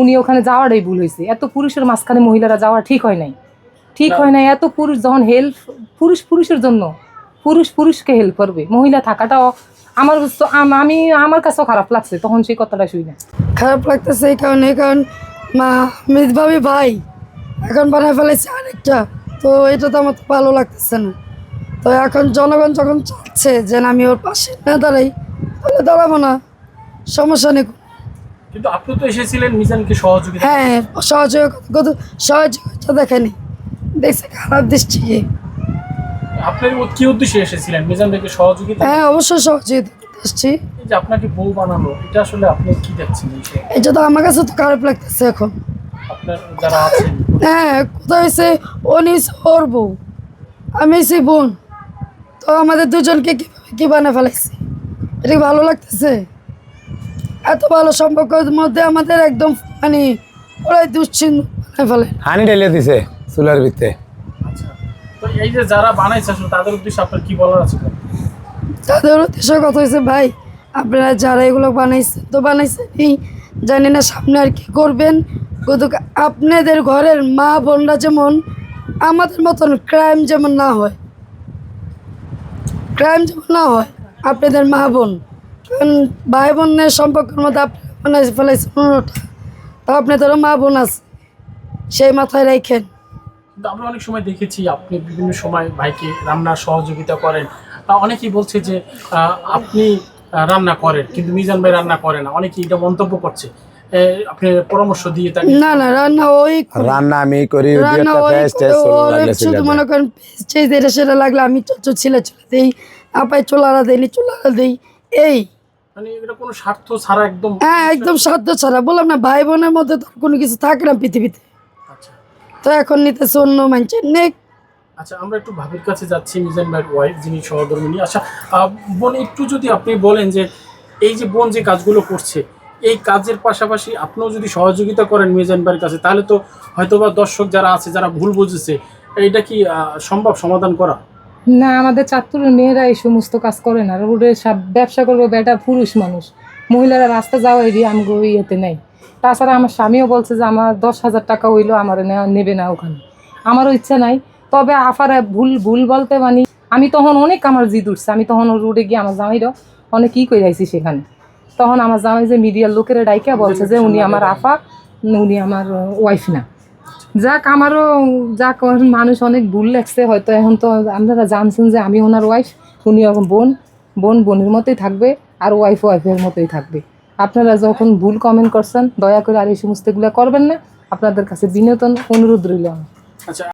উনি ওখানে যাওয়াটাই ভুল হয়েছে এত পুরুষের মাঝখানে মহিলারা যাওয়া ঠিক হয় নাই। ঠিক হয় নাই এত পুরুষ যখন হেল্প পুরুষ পুরুষের জন্য পুরুষ পুরুষকে হেল্প করবে। মহিলা থাকাটাও আমার আমি আমার কাছেও খারাপ লাগছে তখন সেই কথাটা শুই না খারাপ লাগতেছে এই কারণে কারণ মা মিত ভাবি ভাই এখন বানায় ফেলেছে আরেকটা। তো এটা তো আমার তো ভালো লাগতেছে না। তো এখন জনগণ যখন চাচ্ছে যে আমি ওর পাশে না দাঁড়াই তাহলে দাঁড়াবো না। সমস্যা নেই কিন্তু আপনি তো এসেছিলেন মিজানকে সহযোগিতা হ্যাঁ সহযোগিতা সহযোগিতা দেখেনি। দেখছে খারাপ দৃষ্টিকে আপনার কি উদ্দেশ্যে এসেছিলেন মিজান ভাইকে সহযোগিতা? হ্যাঁ অবশ্যই সহযোগিতা আসছি যে আপনাকে বউ বানালো এটা আসলে আপনি কি দেখছেন এই যে এটা তো আমার কাছে তো খারাপ লাগতেছে এখন। আপনার যারা আছেন। হ্যাঁ কোথায় হয়েছে অনিস ওর বউ আমি হয়েছি বোন। তো আমাদের দুজনকে কীভাবে কি বানিয়ে ফেলাইছি? এটা ভালো লাগতেছে? এত ভালো সম্পর্কের মধ্যে আমাদের একদম মানে ওরাই দুশ্চিন্ত ফেলে। হানি ঢেলে দিছে চুলার ভিতরে। আচ্ছা তো এই যে যারা বানাইছে তাদের উদ্দেশ্যে আপনার কি বলার আছে? তাদের উদ্দেশ্য কথা হয়েছে ভাই আপনারা যারা এগুলো বানাইছেন তো বানাইছেনই জানি না সামনে আর কি করবেন। কিন্তু আপনাদের ঘরের মা বোনরা যেমন আমাদের মতন ক্রাইম যেমন না হয় ক্রাইম যেমন না হয় আপনাদের মা বোন ভাই বোনের সম্পর্কের মধ্যে আপনি বানাই ফেলাইছেন পনেরোটা তো আপনাদেরও মা বোন আছে সেই মাথায় রাখেন আমরা অনেক সময় দেখেছি আপনি বিভিন্ন সময় ভাইকে রান্নার সহযোগিতা করেন। অনেকেই বলছে যে আপনি রান্না করেন কিন্তু মিজান ভাই রান্না করে না। অনেকেই এটা মন্তব্য করছে। আপনি পরামর্শ দিয়ে না না রান্না ওই রান্না আমি করি দুই রান্না ওই শুধু মনে করেন যেটা সেটা লাগলে আমি চচ্চর চলে দিই আপাই চোলারা দেয়নি চোলারা দিই এই। মানে এটা কোনো স্বার্থ ছাড়া একদম হ্যাঁ একদম ছাড়া। বললাম না ভাই বোনের মধ্যে তো কোনো কিছু থাকে না পৃথিবীতে। আচ্ছা। তো এখন নিতেছে অন্য মানুষের নেক। আচ্ছা আমরা একটু ভাবির কাছে যাচ্ছি মিজান ভাইয়ের ওয়াইফ যিনি সহধর্মিনী। আচ্ছা বোন একটু যদি আপনি বলেন যে এই যে বোন যে কাজগুলো করছে এই কাজের পাশাপাশি আপনিও যদি সহযোগিতা করেন মিজান ভাইয়ের কাছে তাহলে তো হয়তোবা দর্শক যারা আছে যারা ভুল বুঝেছে এইটা কি সম্ভব সমাধান করা? না, আমাদের চাঁদপুরের মেয়েরা এই সমস্ত কাজ করে না। রোডে সব ব্যবসা করব, বেটা পুরুষ মানুষ। মহিলারা রাস্তা যাওয়া এরিয়া আমগো ইয়েতে নেই তাছাড়া আমার স্বামীও বলছে যে, আমার দশ হাজার টাকা হইল আমার নেবে না ওখানে। আমারও ইচ্ছা নাই। তবে আফার ভুল ভুল বলতে মানে আমি তখন অনেক আমার জিদ উঠছে। আমি তখন রোডে গিয়ে আমার জামাইরও অনেক কী করে আইছি সেখানে। তখন আমার জামাই যে মিডিয়ার লোকেরা ডাইকা বলছে যে, উনি আমার আফা, উনি আমার ওয়াইফ না। যাক, আমারও যাক মানুষ অনেক ভুল লাগছে, হয়তো এখন তো আপনারা জানছেন যে আমি ওনার ওয়াইফ উনি বোন বোন বোনের মতোই থাকবে আর ওয়াইফ ওয়াইফের মতোই থাকবে। আপনারা যখন ভুল কমেন্ট করছেন, দয়া করে আর এই সমস্তগুলো করবেন না। আপনাদের কাছে বিনোদন, অনুরোধ রইল আমার। আচ্ছা